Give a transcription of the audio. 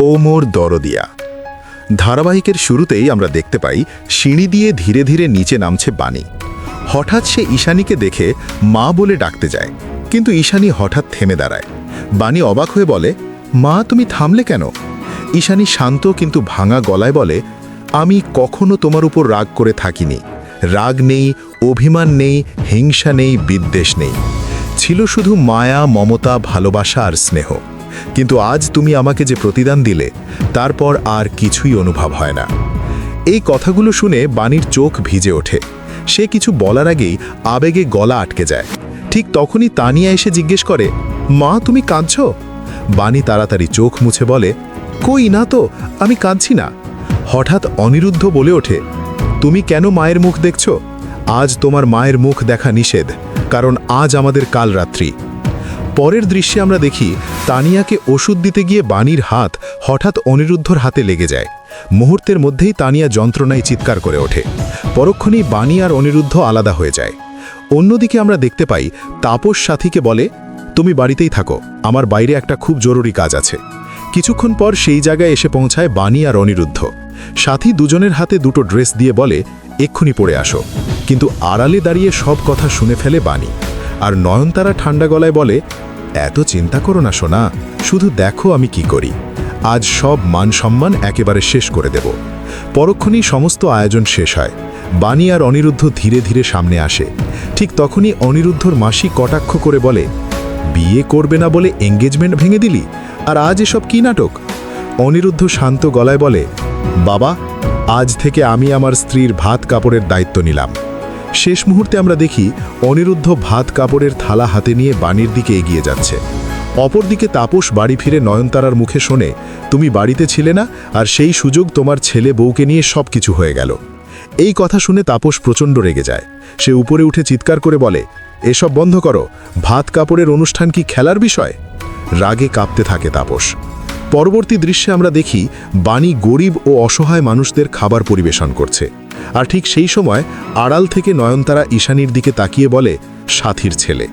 ও মোর দরদিয়া। ধারাবাহিকের শুরুতেই আমরা দেখতে পাই, সিঁড়ি দিয়ে ধীরে ধীরে নিচে নামছে বাণী। হঠাৎ সে ঈশানীকে দেখে মা বলে ডাকতে যায়, কিন্তু ঈশানী হঠাৎ থেমে দাঁড়ায়। বাণী অবাক হয়ে বলে, মা, তুমি থামলে কেন? ঈশানী শান্ত কিন্তু ভাঙা গলায় বলে, আমি কখনো তোমার উপর রাগ করে থাকিনি। রাগ নেই, অভিমান নেই, হিংসা নেই, বিদ্বেষ নেই। ছিল শুধু মায়া, মমতা, ভালোবাসা আর স্নেহ। কিন্তু আজ তুমি আমাকে যে প্রতিদান দিলে, তারপর আর কিছুই অনুভব হয় না। এই কথাগুলো শুনে বাণীর চোখ ভিজে ওঠে। সে কিছু বলার আগেই আবেগে গলা আটকে যায়। ঠিক তখনই তানিয়া এসে জিজ্ঞেস করে, মা, তুমি কাঁদছ? বাণী তাড়াতাড়ি চোখ মুছে বলে, কই না তো, আমি কাঁদছি না। হঠাৎ অনিরুদ্ধ বলে ওঠে, তুমি কেন মায়ের মুখ দেখছ? আজ তোমার মায়ের মুখ দেখা নিষেধ, কারণ আজ আমাদের কাল রাত্রি পরের দৃশ্যে আমরা দেখি তানিয়াকে ওষুধ দিতে গিয়ে বাণীর হাত হঠাৎ অনিরুদ্ধর হাতে লেগে যায়। মুহূর্তের মধ্যেই তানিয়া যন্ত্রণায় চিৎকার করে ওঠে। পরক্ষণেই বাণী আর অনিরুদ্ধ আলাদা হয়ে যায়। অন্যদিকে আমরা দেখতে পাই তাপস সাথীকে বলে, তুমি বাড়িতেই থাকো। আমার বাইরে একটা খুব জরুরি কাজ আছে। কিছুক্ষণ পর সেই জায়গায় এসে পৌঁছায় বাণী আর অনিরুদ্ধ। সাথী দুজনের হাতে দুটো ড্রেস দিয়ে বলে, এক্ষুনি পড়ে আসো। কিন্তু আড়ালে দাঁড়িয়ে সব কথা শুনে ফেলে বাণী। আর নয়নতারা ঠান্ডা গলায় বলে, এত চিন্তা করো না সোনা, শুধু দেখো আমি কি করি। আজ সব মান সম্মান একেবারে শেষ করে দেব। পরক্ষণেই সমস্ত আয়োজন শেষ হয়। বাণী আর অনিরুদ্ধ ধীরে ধীরে সামনে আসে। ঠিক তখনই অনিরুদ্ধর মাসি কটাক্ষ করে বলে, বিয়ে করবে না বলে এঙ্গেজমেন্ট ভেঙে দিলি? আর আজ এসব কি নাটক? অনিরুদ্ধ শান্ত গলায় বলে, বাবা, আজ থেকে আমি আমার স্ত্রীর ভাত কাপড়ের দায়িত্ব নিলাম। শেষ মুহূর্তে আমরা দেখি অনিরুদ্ধ ভাত কাপড়ের থালা হাতে নিয়ে বাণীর দিকে এগিয়ে যাচ্ছে। অপরদিকে তাপস বাড়ি ফিরে নয়নতারার মুখে শোনে, তুমি বাড়িতে ছিলে না? আর সেই সুযোগ তোমার ছেলে বউকে নিয়ে সব কিছু হয়ে গেল। এই কথা শুনে তাপস প্রচণ্ড রেগে যায়। সে উপরে উঠে চিৎকার করে বলে, এসব বন্ধ করো। ভাত কাপড়ের অনুষ্ঠান কি খেলার বিষয়? রাগে কাঁপতে থাকে তাপস। পরবর্তী দৃশ্যে আমরা দেখি বাণী গরিব ও অসহায় মানুষদের খাবার পরিবেশন করছে। আর ঠিক সেই সময় আড়াল থেকে নয়নতারা ঈশানির দিকে তাকিয়ে বলে সাথীর ছেলে।